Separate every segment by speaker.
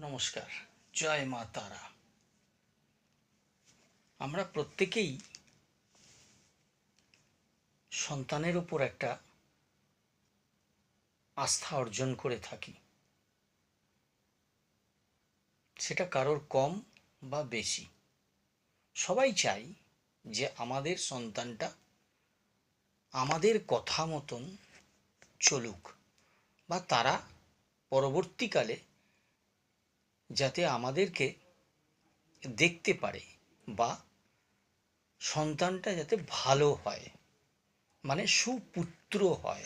Speaker 1: নমস্কার, জয় মা তারা। আমরা প্রত্যেকেই সন্তানের উপর একটা আস্থা অর্জন করে থাকি। সেটা কারোর কম বা বেশি। সবাই চাই যে আমাদের সন্তানটা আমাদের কথা মতন চলুক বা তারা পরবর্তীকালে যাতে আমাদেরকে দেখতে পারে বা সন্তানটা যাতে ভালো হয় মানে সুপুত্র হয়।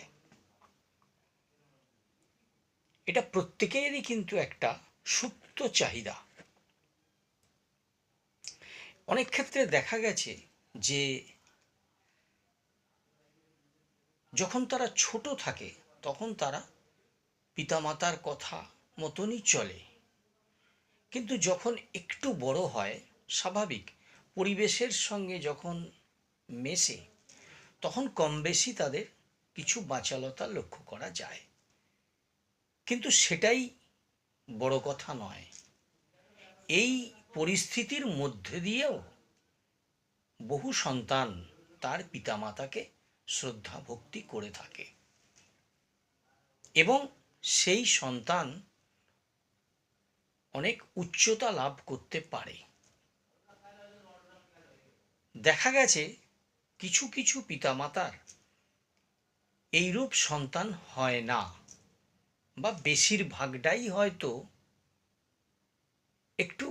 Speaker 1: এটা প্রত্যেকেরই কিন্তু একটা সুপ্ত চাহিদা। অনেক ক্ষেত্রে দেখা গেছে যে যখন তারা ছোট থাকে, তখন তারা পিতামাতার কথা মতনই চলে। কিন্তু যখন একটু বড় হয়, স্বাভাবিক। পরিবেশের সঙ্গে যখন মেশে, তখন কম বেশি তাদের কিছু বাচালতা লক্ষ্য করা যায়। কিন্তু সেটাই বড় কথা নয়। এই পরিস্থিতির মধ্যে দিয়েও বহু সন্তান তার পিতামাতাকে শ্রদ্ধা ভক্তি করে থাকে। এবং সেই সন্তান অনেক উচ্চতা লাভ করতে পারে। দেখা গেছে কিছু কিছু পিতামাতার এইরূপ সন্তান হয় না বা বেশিরভাগটাই হয়তো একটু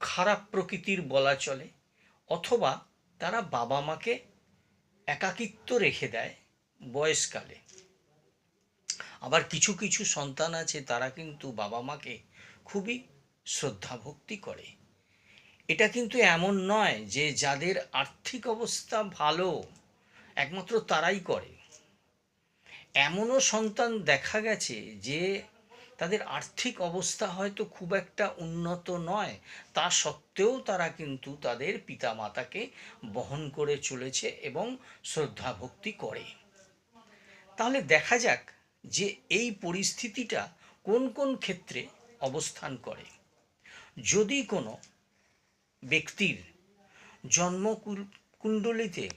Speaker 1: খারাপ প্রকৃতির বলা চলে, অথবা তারা বাবা মাকে একাকিত্ব রেখে দেয় বয়সকালে। আবার কিছু কিছু সন্তান আছে, তারা কিন্তু বাবা মাকে খুবই শ্রদ্ধা ভক্তি করে। এটা কিন্তু এমন নয় যে যাদের আর্থিক অবস্থা ভালো, একমাত্র তারাই করে। এমনও সন্তান দেখা গেছে যে তাদের আর্থিক অবস্থা হয়তো খুব একটা উন্নত নয়, তা সত্ত্বেও তারা কিন্তু তাদের পিতামাতাকে বহন করে চলেছে এবং শ্রদ্ধা ভক্তি করে। তাহলে দেখা যাক যে এই পরিস্থিতিটা কোন কোন ক্ষেত্রে অবস্থান করে। যদি কোনো ব্যক্তির জন্ম কুণ্ডলিতে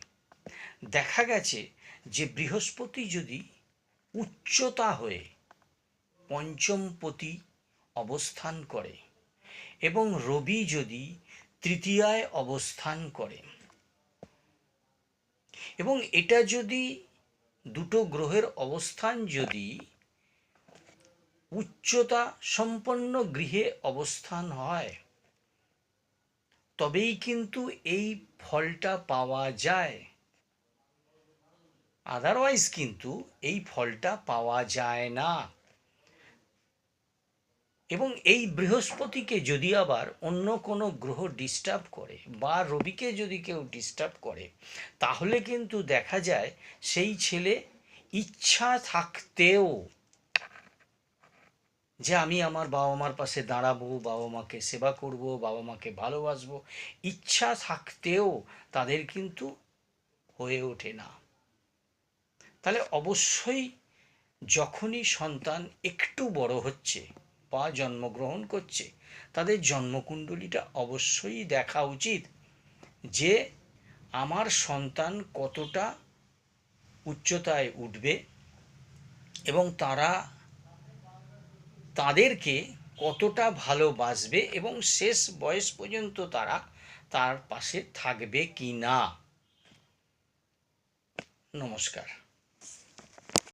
Speaker 1: দেখা গেছে যে বৃহস্পতি যদি উচ্চতা হয়ে পঞ্চমপতি অবস্থান করে এবং রবি যদি তৃতীয়ায় অবস্থান করে এবং এটা যদি দুটো গ্রহের অবস্থান যদি উচ্চতা সম্পন্ন গৃহে অবস্থান হয়, তবেই কিন্তু এই ফলটা পাওয়া যায়। আদারওয়াইজ কিন্তু এই ফলটা পাওয়া যায় না। এবং এই বৃহস্পতিকে যদি আবার অন্য কোনো গ্রহ ডিস্টার্ব করে বা রবিকে যদি কেউ ডিস্টার্ব করে, তাহলে কিন্তু দেখা যায় সেই ছেলে ইচ্ছা থাকতেও যে আমি আমার বাবা মার পাশে দাঁড়াবো বাবা মাকে সেবা করব বাবা মাকে ভালোবাসবো, ইচ্ছা থাকতেও তাদের কিন্তু হয়ে ওঠে না। তাহলে অবশ্যই যখনই সন্তান একটু বড় হচ্ছে বা জন্মগ্রহণ করছে, তাদের জন্মকুণ্ডলীটা অবশ্যই দেখা উচিত যে আমার সন্তান কতটা উচ্চতায় উঠবে এবং তারা তাদেরকে কতটা ভালোবাসবে এবং শেষ বয়স পর্যন্ত তারা তার পাশে থাকবে কি না নমস্কার।